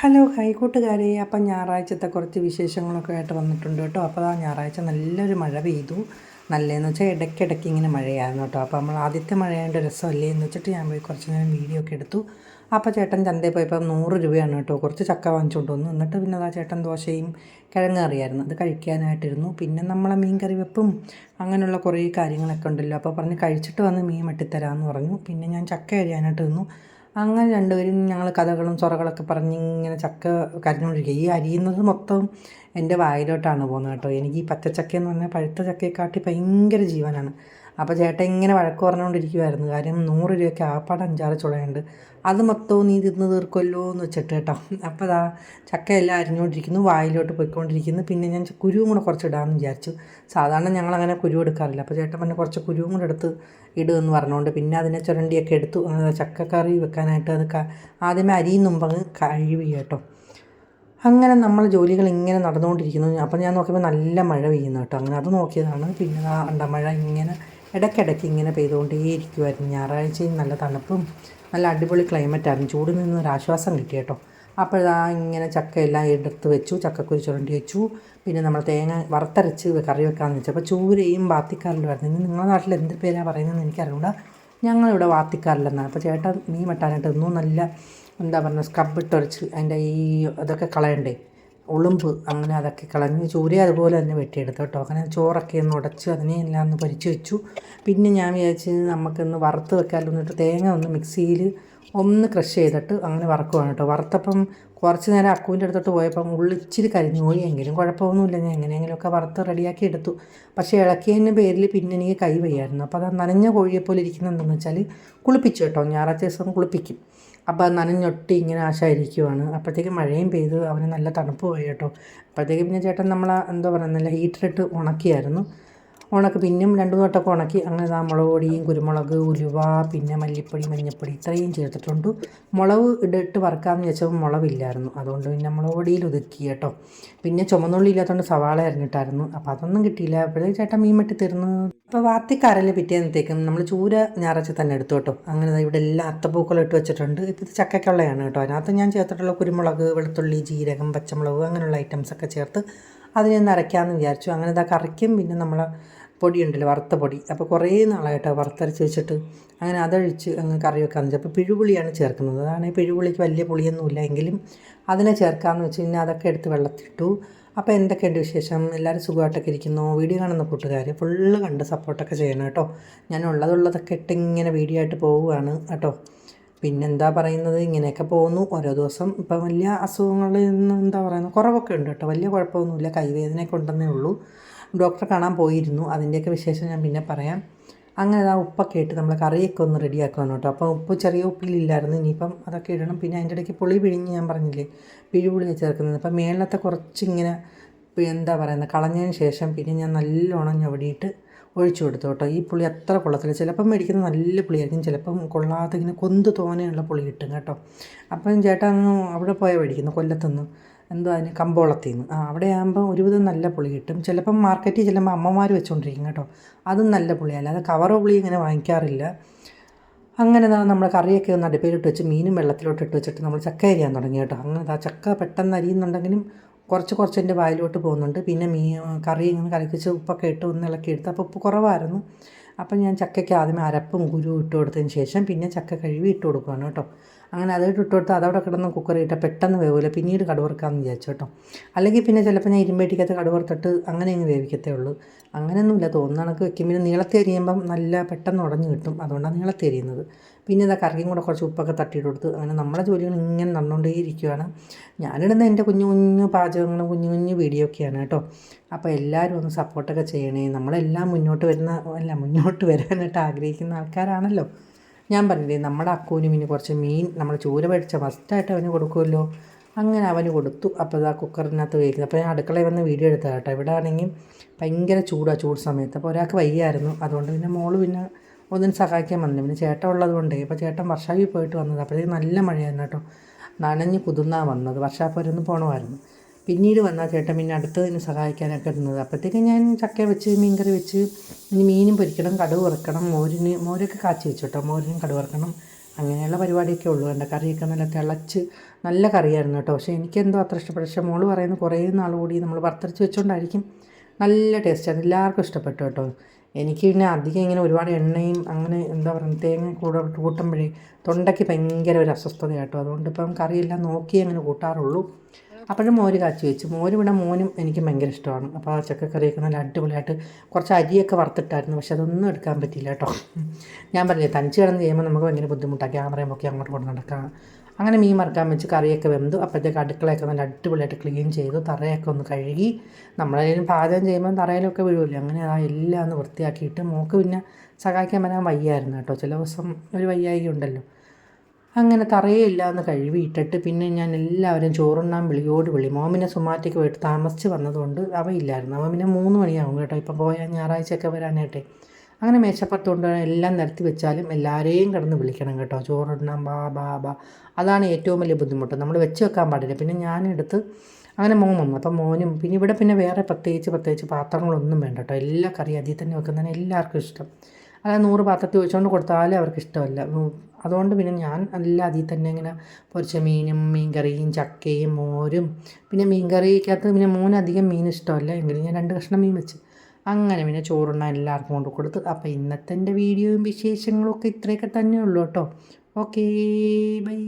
Hello hi കൂട്ടുകാരെ അപ്പം ഞായറാഴ്ചത്തെ കുറച്ച് വിശേഷങ്ങളൊക്കെ ആയിട്ട് വന്നിട്ടുണ്ട് കേട്ടോ. അപ്പോൾ ആ ഞായറാഴ്ച നല്ലൊരു മഴ പെയ്തു. നല്ലതെന്ന് വെച്ചാൽ ഇടയ്ക്കിടയ്ക്ക് ഇങ്ങനെ മഴയായിരുന്നു കേട്ടോ. അപ്പോൾ നമ്മൾ ആദ്യത്തെ മഴയായതിന്റെ രസമല്ലേ എന്ന് വെച്ചിട്ട് ഞാൻ പോയി കുറച്ച് നേരം വീഡിയോ ഒക്കെ എടുത്തു. അപ്പോൾ ചേട്ടൻ ചന്തയിൽ പോയപ്പോൾ നൂറ് രൂപയാണ് കേട്ടോ. കുറച്ച് ചക്ക വാങ്ങിച്ചുകൊണ്ട് വന്നു എന്നിട്ട് പിന്നെ ആ ചേട്ടൻ ദോശയും കിഴങ്ങ് കറിയായിരുന്നു. അത് കഴിക്കാനായിട്ടിരുന്നു. പിന്നെ നമ്മളെ മീൻ കറി വെപ്പും അങ്ങനെയുള്ള കുറേ കാര്യങ്ങളൊക്കെ ഉണ്ടല്ലോ. അപ്പോൾ പറഞ്ഞ് കഴിച്ചിട്ട് വന്ന് മീൻ വെട്ടിത്തരാമെന്ന് പറഞ്ഞു. പിന്നെ ഞാൻ ചക്ക കഴിയാനായിട്ട് നിന്നു. അങ്ങനെ രണ്ടുപേരും ഞങ്ങൾ കഥകളും ചൊറകളൊക്കെ പറഞ്ഞ് ഇങ്ങനെ ചക്ക കരഞ്ഞുകൊണ്ടിരിക്കുക ഈ അരിയുന്നത് മൊത്തം എന്റെ വായിലോട്ടാണ് പോകുന്നത് കേട്ടോ. എനിക്ക് ഈ പച്ചച്ചക്ക എന്ന് പറഞ്ഞാൽ പഴുത്ത ചക്കയെക്കാട്ടി ഭയങ്കര ജീവനാണ്. അപ്പോൾ ചേട്ടൻ ഇങ്ങനെ വഴക്ക് പറഞ്ഞുകൊണ്ടിരിക്കുമായിരുന്നു കാര്യം നൂറ് രൂപയ്ക്ക് ആപ്പാട് അഞ്ചാറ് ചുളയുണ്ട്. അത് മൊത്തവും നീ തിന്ന് തീർക്കുമല്ലോ എന്ന് വെച്ചിട്ട് കേട്ടോ. അപ്പോൾ അതാ ചക്കയെല്ലാം അരിഞ്ഞുകൊണ്ടിരിക്കുന്നു വായിലോട്ട് പോയിക്കൊണ്ടിരിക്കുന്നു. പിന്നെ ഞാൻ കുരുവും കൂടെ കുറച്ച് ഇടാമെന്ന് വിചാരിച്ചു. സാധാരണ ഞങ്ങളങ്ങനെ കുരു എടുക്കാറില്ല. അപ്പോൾ ചേട്ടൻ പറഞ്ഞ് കുറച്ച് കുരുവും കൂടെ എടുത്ത് ഇടുമെന്ന് പറഞ്ഞുകൊണ്ട് പിന്നെ അതിനെ ചുരണ്ടിയൊക്കെ എടുത്തു. ചക്കക്കറി വെക്കാനായിട്ട് അത് ആദ്യമേ അരിയും മുമ്പങ്ങ് കഴുകി കേട്ടോ. അങ്ങനെ നമ്മൾ ജോലികൾ ഇങ്ങനെ നടന്നുകൊണ്ടിരിക്കുന്നു. അപ്പം ഞാൻ നോക്കിയപ്പോൾ നല്ല മഴ പെയ്യുന്നു കേട്ടോ. അങ്ങനെ അത് നോക്കിയതാണ്. പിന്നെ ആ അണ്ടമഴ ഇങ്ങനെ ഇടയ്ക്കിടയ്ക്ക് ഇങ്ങനെ പെയ്തുകൊണ്ടേ ഇരിക്കുമായിരുന്നു ഞായറാഴ്ചയും നല്ല തണുപ്പും നല്ല അടിപൊളി ക്ലൈമറ്റായിരുന്നു ചൂടിൽ നിന്ന് ഒരു ആശ്വാസം കിട്ടി കേട്ടോ. അപ്പോഴാ ഇങ്ങനെ ചക്കയെല്ലാം എടുത്ത് വെച്ചു ചക്കക്കുരി ചുരണ്ടി വെച്ചു. പിന്നെ നമ്മൾ തേങ്ങ വറുത്തരച്ച് കറി വെക്കാമെന്ന് വെച്ചു. അപ്പോൾ ചൂരയും ബാത്തിക്കാറിലും വരുന്നത് ഇനി നിങ്ങളുടെ നാട്ടിൽ എന്ത് പേരാണ് പറയുന്നതെന്ന് എനിക്കറിയില്ല ഞങ്ങളിവിടെ വാത്തിക്കാറില്ലെന്നാണ് അപ്പോൾ ചേട്ടൻ മീൻ വെട്ടാനായിട്ട് ഒന്നും നല്ല എന്താ പറയുക സ്ക്രബ് ഇട്ടൊരച്ച് അതിന്റെ ഈ ഇതൊക്കെ കളയണ്ടേ? ഉളുമ്പ് അങ്ങനെ അതൊക്കെ കളഞ്ഞ് ചൂര അതുപോലെ തന്നെ വെട്ടിയെടുത്തു കേട്ടോ. അങ്ങനെ ചോറൊക്കെ ഒന്ന് ഉടച്ച് അതിനെ എല്ലാം ഒന്ന് പൊരിച്ച് വെച്ചു. പിന്നെ ഞാൻ വിചാരിച്ച് നമുക്കൊന്ന് വറുത്ത് വെക്കാമല്ലോ എന്നിട്ട് തേങ്ങ ഒന്ന് മിക്സിയിൽ ഒന്ന് ക്രഷ് ചെയ്തിട്ട് അങ്ങനെ വറക്കുവാണ് കേട്ടോ. വറുത്തപ്പം കുറച്ച് നേരം അക്കുവിന്റെ അടുത്തോട്ട് പോയപ്പം ഉള്ളിച്ചിരി കരിഞ്ഞു പോയി. എങ്കിലും കുഴപ്പമൊന്നുമില്ല. ഞാൻ എങ്ങനെയെങ്കിലുമൊക്കെ വറുത്ത് റെഡിയാക്കി എടുത്തു. പക്ഷേ ഇളക്കിയതിന്റെ പേരിൽ പിന്നെ എനിക്ക് കൈ വയ്യായിരുന്നു. അപ്പോൾ അത് നനഞ്ഞ കോഴിയെപ്പോലെ ഇരിക്കുന്നത് എന്താണെന്ന് വെച്ചാൽ കുളിപ്പിച്ചു കേട്ടോ. ഞായറാഴ്ച ദിവസം കുളിപ്പിക്കും. അപ്പോൾ നനഞ്ഞൊട്ടി ഇങ്ങനെ ആശായിരിക്കുവാണ് അപ്പോഴത്തേക്ക് മഴയും പെയ്ത്. അവന് നല്ല തണുപ്പ് പോയി കേട്ടോ. അപ്പോഴത്തേക്ക് പിന്നെ ചേട്ടൻ നമ്മൾ എന്താ പറയുക ഹീറ്ററിട്ട് ഉണക്കിയായിരുന്നു. ഉണക്ക് പിന്നെയും രണ്ടു നോട്ടൊക്കെ ഉണക്കി അങ്ങനെ ആ മുളക് പൊടിയും കുരുമുളക് ഉലുവ പിന്നെ മല്ലിപ്പൊടി മഞ്ഞൾപ്പൊടി ഇത്രയും ചേർത്തിട്ടുണ്ട്. മുളക് ഇടിട്ട് വറുക്കാമെന്ന് വെച്ചപ്പോൾ മുളവില്ലായിരുന്നു അതുകൊണ്ട് പിന്നെ മുളക് പൊടിയിൽ ഒതുക്കി കേട്ടോ. പിന്നെ ചുമന്നുള്ളി ഇല്ലാത്തതുകൊണ്ട് സവാള അരിഞ്ഞിട്ടായിരുന്നു. അപ്പോൾ അതൊന്നും കിട്ടിയില്ല. അപ്പോഴേ ചേട്ടൻ മീൻ വെട്ടി തീർന്നു അപ്പോൾ വാർത്തിക്കാരല്ലേ പിറ്റേന്നത്തേക്കും. നമ്മൾ ചൂര ഞായറാഴ്ച തന്നെ എടുത്തു കേട്ടോ. അങ്ങനെ ഇവിടെ എല്ലാം അത്തപ്പൂക്കളും ഇട്ട് വെച്ചിട്ടുണ്ട്. ഇത് ചക്കയ്ക്കുള്ളതാണ് കേട്ടോ. അതിനകത്ത് ഞാൻ ചേർത്തിട്ടുള്ള കുരുമുളക് വെളുത്തുള്ളി ജീരകം പച്ചമുളക് അങ്ങനെയുള്ള ഐറ്റംസൊക്കെ ചേർത്ത് അതിനെ ഒന്ന് അരയ്ക്കാമെന്ന് വിചാരിച്ചു. അങ്ങനെ ഇതാ കറിക്കും പിന്നെ നമ്മൾ പൊടിയുണ്ടല്ലോ വറുത്ത പൊടി. അപ്പോൾ കുറേ നാളായിട്ട് വറുത്തരച്ച് വെച്ചിട്ട് അങ്ങനെ അതഴിച്ച് അങ്ങ് കറി വെച്ചാൽ അപ്പോൾ പിഴുപുളിയാണ് ചേർക്കുന്നത്. അതാണ് പിഴുപുളിക്ക് വലിയ പുളിയൊന്നുമില്ല എങ്കിലും അതിനെ ചേർക്കാമെന്ന് വെച്ച് കഴിഞ്ഞാൽ അതൊക്കെ എടുത്ത് വെള്ളത്തിട്ടു. അപ്പോൾ എന്തൊക്കെയുണ്ട് വിശേഷം? എല്ലാവരും സുഖമായിട്ടൊക്കെ ഇരിക്കുന്നു? വീഡിയോ കാണുന്ന കൂട്ടുകാർ ഫുള്ള് കണ്ട് സപ്പോർട്ടൊക്കെ ചെയ്യണം കേട്ടോ. ഞാൻ ഉള്ളതുള്ളതൊക്കെ ഇട്ട് ഇങ്ങനെ വീഡിയോ ആയിട്ട് പോവുകയാണ് കേട്ടോ. പിന്നെന്താ പറയുന്നത്? ഇങ്ങനെയൊക്കെ പോകുന്നു. ഓരോ ദിവസം ഇപ്പം വലിയ അസുഖങ്ങളിൽ നിന്ന് എന്താ പറയുന്നത്? കുറവൊക്കെ ഉണ്ട് കേട്ടോ. വലിയ കുഴപ്പമൊന്നുമില്ല. കൈവേദനയൊക്കെ ഉണ്ടെന്നേ ഉള്ളൂ. ഡോക്ടറെ കാണാൻ പോയിരുന്നു. അതിന്റെയൊക്കെ വിശേഷം ഞാൻ പിന്നെ പറയാം. അങ്ങനെ ആ ഉപ്പൊക്കെ ഇട്ട് നമ്മൾ കറിയൊക്കെ ഒന്ന് റെഡിയാക്കുകയാണ് കേട്ടോ. അപ്പോൾ ഉപ്പ് ചെറിയ ഉപ്പിലില്ലായിരുന്നു. ഇനിയിപ്പം അതൊക്കെ ഇടണം. പിന്നെ അതിന്റെ ഇടയ്ക്ക് പുളി പിഴിഞ്ഞ് ഞാൻ പറഞ്ഞില്ലേ? പിഴിപുളി ചേർക്കുന്നത്. അപ്പം മേളത്തെ കുറച്ചിങ്ങനെ എന്താ പറയുന്നത്? കളഞ്ഞതിന് ശേഷം പിന്നെ ഞാൻ നല്ലോണം ഞവടിയിട്ട് ഒഴിച്ചു കൊടുത്തു കേട്ടോ. ഈ പുളി അത്ര കൊള്ളത്തില്ല. ചിലപ്പം മേടിക്കുന്ന നല്ല പുളിയായിരിക്കും. ചിലപ്പം കൊള്ളാതെ ഇങ്ങനെ കൊന്ത് തോനെയുള്ള പുളി കിട്ടും കേട്ടോ. അപ്പം ചേട്ടാ അങ്ങ് അവിടെ പോയാൽ മേടിക്കുന്നു കൊല്ലത്തുനിന്ന്. എന്തോ അതിന് കമ്പോളത്തിൽ നിന്ന് ആ അവിടെ ആകുമ്പോൾ ഒരുവിധം നല്ല പുളി കിട്ടും. ചിലപ്പം മാർക്കറ്റിൽ ചെല്ലുമ്പോൾ അമ്മമാർ വെച്ചുകൊണ്ടിരിക്കും കേട്ടോ. അതും നല്ല പുളിയല്ല. അത് കവറ് പുളി ഇങ്ങനെ വാങ്ങിക്കാറില്ല. അങ്ങനെ നമ്മൾ കറിയൊക്കെ ഒന്ന് അടുപ്പിലിട്ട് വെച്ച് മീനും വെള്ളത്തിലോട്ട് ഇട്ട് വെച്ചിട്ട് നമ്മൾ ചക്ക അരിയാൻ തുടങ്ങി കേട്ടോ. അങ്ങനെ ആ ചക്ക പെട്ടെന്ന് അരിയുന്നുണ്ടെങ്കിലും കുറച്ച് കുറച്ച് എന്റെ വായിലോട്ട് പോകുന്നുണ്ട്. പിന്നെ മീ കറി ഇങ്ങനെ കലക്കിച്ച് ഉപ്പൊക്കെ ഇട്ട് ഒന്ന് ഇളക്കി എടുത്ത് അപ്പോൾ ഉപ്പ് കുറവായിരുന്നു. അപ്പം ഞാൻ ചക്കയ്ക്ക് ആദ്യമേ അരപ്പും കുരു ഇട്ട് കൊടുത്തതിന് ശേഷം പിന്നെ ചക്ക കഴുകി ഇട്ട് കൊടുക്കുകയാണ് കേട്ടോ. അങ്ങനെ അതായിട്ട് ഇട്ട് കൊടുത്ത് അതവിടെ കിടന്ന് കുക്കറിയിട്ട് പെട്ടെന്ന് വേവില്ല പിന്നീട് കടുവറുക്കാമെന്ന് വിചാരിച്ചു കേട്ടോ. അല്ലെങ്കിൽ പിന്നെ ചിലപ്പോൾ ഞാൻ ഇരുമ്പേട്ടിക്കകത്ത് കടുവറുത്തിട്ട് അങ്ങനെ അങ്ങ് വേവിക്കത്തേ ഉള്ളൂ. അങ്ങനെയൊന്നുമില്ല തോന്നുന്ന കണക്ക് വെക്കും. പിന്നെ നീളത്തെ എരിയുമ്പം നല്ല പെട്ടെന്ന് ഉടഞ്ഞു കിട്ടും. അതുകൊണ്ടാണ് നീളത്തെ എരിയുന്നത് പിന്നെ ഇതാ കറിയും കൂടെ കുറച്ച് ഉപ്പൊക്കെ തട്ടിയിട്ട് കൊടുത്ത് അങ്ങനെ നമ്മുടെ ജോലികൾ ഇങ്ങനെ നടന്നുകൊണ്ടേ ഇരിക്കുകയാണ് ഞാനിടുന്ന എന്റെ കുഞ്ഞു കുഞ്ഞു പാചകങ്ങളും കുഞ്ഞു കുഞ്ഞു വീഡിയോ ഒക്കെയാണ് കേട്ടോ. അപ്പോൾ എല്ലാവരും ഒന്ന് സപ്പോർട്ടൊക്കെ ചെയ്യണേ. നമ്മളെല്ലാം മുന്നോട്ട് വരുന്ന അല്ല മുന്നോട്ട് വരാനായിട്ട് ആഗ്രഹിക്കുന്ന ആൾക്കാരാണല്ലോ. ഞാൻ പറഞ്ഞില്ലേ നമ്മുടെ അക്കൂനും ഇനി കുറച്ച് മീൻ നമ്മൾ ചൂര പഠിച്ച ഫസ്റ്റായിട്ട് അവന് കൊടുക്കുമല്ലോ. അങ്ങനെ അവന് കൊടുത്തു. അപ്പോൾ ആ കുക്കറിനകത്ത് വേവിക്കുന്നത് അപ്പോൾ ഞാൻ അടുക്കളയിൽ വന്ന് വീഡിയോ എടുത്തത് കേട്ടോ. ഇവിടെ ആണെങ്കിൽ ഭയങ്കര ചൂടാണ് ചൂട് സമയത്ത്. അപ്പോൾ ഒരാൾക്ക് വയ്യായിരുന്നു. അതുകൊണ്ട് പിന്നെ മോൾ പിന്നെ ഒന്നിനു സഹായിക്കാൻ വന്നില്ല. പിന്നെ ചേട്ടൻ ഉള്ളത് കൊണ്ടേ അപ്പോൾ ചേട്ടൻ വർഷാവിൽ പോയിട്ട് വന്നത്. അപ്പോഴത്തേക്ക് നല്ല മഴയായിരുന്നു കേട്ടോ. നനഞ്ഞ് കുതിർന്നാണ് വന്നത്. വർഷാപ്പുരന്ന് പോകണമായിരുന്നു പിന്നീട് വന്നാൽ ചേട്ടൻ പിന്നെ അടുത്തതിന് സഹായിക്കാനൊക്കെ ഇരുന്നത്. അപ്പോഴത്തേക്ക് ഞാൻ ചക്ക വെച്ച് മീൻകറി വെച്ച് ഇനി മീനും പൊരിക്കണം കടുവ് വറുക്കണം മോരിന് മോരൊക്കെ കാച്ചി വെച്ചു കേട്ടോ മോരിനും കടുവ് വറുക്കണം അങ്ങനെയുള്ള പരിപാടിയൊക്കെ ഉള്ളൂ. എന്റെ കറിയൊക്കെ നല്ല തിളച്ച് നല്ല കറിയായിരുന്നു കേട്ടോ. പക്ഷേ എനിക്കെന്തോ അത്ര ഇഷ്ടപ്പെട്ടു. പക്ഷേ മോൾ പറയുന്ന കുറേ നാൾ കൂടി നമ്മൾ വറുത്തരച്ച് വെച്ചുകൊണ്ടായിരിക്കും നല്ല ടേസ്റ്റാണ് എല്ലാവർക്കും ഇഷ്ടപ്പെട്ടു കേട്ടോ. എനിക്ക് പിന്നെ അധികം ഇങ്ങനെ ഒരുപാട് എണ്ണയും അങ്ങനെ എന്താ പറയുക തേങ്ങ കൂടെ കൂട്ടുമ്പോഴേ തൊണ്ടയ്ക്ക് ഭയങ്കര ഒരു അസ്വസ്ഥതയാട്ടോ അതുകൊണ്ട് ഇപ്പം കറിയെല്ലാം നോക്കി അങ്ങനെ കൂട്ടാറുള്ളൂ. അപ്പോഴും മോര് കാച്ചി വെച്ചു. മോര് ഇവിടെ മോനും എനിക്ക് ഭയങ്കര ഇഷ്ടമാണ്. അപ്പോൾ ആ ചക്കക്കറിയൊക്കെ നല്ല അടിപൊളിയായിട്ട് കുറച്ച് അരിയൊക്കെ വറുത്തിട്ടായിരുന്നു. പക്ഷെ അതൊന്നും എടുക്കാൻ പറ്റിയില്ല കേട്ടോ. ഞാൻ പറഞ്ഞില്ലേ തനിച്ച് കിടന്ന് ചെയ്യുമ്പോൾ നമുക്ക് ഭയങ്കര ബുദ്ധിമുട്ടാണ് ക്യാമറയും ഒക്കെ അങ്ങോട്ട് കൊണ്ട് നടക്കാം അങ്ങനെ മീൻ മറക്കാൻ വെച്ച് കറിയൊക്കെ വെന്തു. അപ്പോഴത്തേക്ക് അടുക്കളയൊക്കെ നല്ല അടിപൊളിയായിട്ട് ക്ലീൻ ചെയ്തു. തറയൊക്കെ ഒന്ന് കഴുകി. നമ്മളതിലും പാചകം ചെയ്യുമ്പോൾ തറയിലൊക്കെ വീഴുമല്ലോ അങ്ങനെ ആ എല്ലാം ഒന്ന് വൃത്തിയാക്കിയിട്ട് മോക്ക് പിന്നെ സഹായിക്കാൻ വരാൻ വയ്യായിരുന്നു കേട്ടോ. ചില ദിവസം ഒരു വയ്യായി ഉണ്ടല്ലോ. അങ്ങനെ തറയില്ല എന്ന് കഴുകിയിട്ടിട്ട് പിന്നെ ഞാൻ എല്ലാവരും ചോറുണ്ണാൻ വിളിയോട് വിളി. മോമിനെ സുമാറ്റയ്ക്ക് പോയിട്ട് താമസിച്ച് വന്നതുകൊണ്ട് അവയില്ലായിരുന്നു. അവൻ പിന്നെ മൂന്ന് മണിയാവും കേട്ടോ. ഇപ്പം പോയാൽ ഞായറാഴ്ചയൊക്കെ വരാനായിട്ടെ. അങ്ങനെ മേശപ്പുറത്ത് കൊണ്ട് എല്ലാം നിരത്തി വെച്ചാലും എല്ലാവരെയും കിടന്ന് വിളിക്കണം കേട്ടോ. ചോറുണ്ണാൻ ബാ ബാ ബാ. അതാണ് ഏറ്റവും വലിയ ബുദ്ധിമുട്ട്. നമ്മൾ വെച്ച് വെക്കാൻ പാടില്ല. പിന്നെ ഞാനെടുത്ത് അങ്ങനെ മോൻ വന്നു. അപ്പം മോനും പിന്നെ ഇവിടെ പിന്നെ വേറെ പ്രത്യേകിച്ച് പ്രത്യേകിച്ച് പാത്രങ്ങളൊന്നും വേണ്ട കേട്ടോ. എല്ലാ കറി അതിൽ തന്നെ വെക്കുന്നതിന് എല്ലാവർക്കും ഇഷ്ടം. അതായത് നൂറ് പാത്രത്തിൽ ഒഴിച്ചുകൊണ്ട് കൊടുത്താലും അവർക്ക് ഇഷ്ടമല്ല. അതുകൊണ്ട് പിന്നെ ഞാൻ എല്ലാം അതിൽ തന്നെ ഇങ്ങനെ പൊരിച്ച മീനും മീൻകറിയും ചക്കയും മോരും പിന്നെ മീൻകറിക്കകത്ത് പിന്നെ മോനധികം മീൻ ഇഷ്ടമല്ല. എങ്കിലും ഞാൻ രണ്ട് കഷ്ണം മീൻ വെച്ച്. അങ്ങനെ പിന്നെ ചോറുണ്ണാൻ എല്ലാവർക്കും കൊണ്ട് കൊടുത്ത്. അപ്പോൾ ഇന്നത്തെ എന്റെ വീഡിയോയും വിശേഷങ്ങളും ഒക്കെ ഇത്രയൊക്കെ തന്നെ ഉള്ളൂ കേട്ടോ. Okay bye.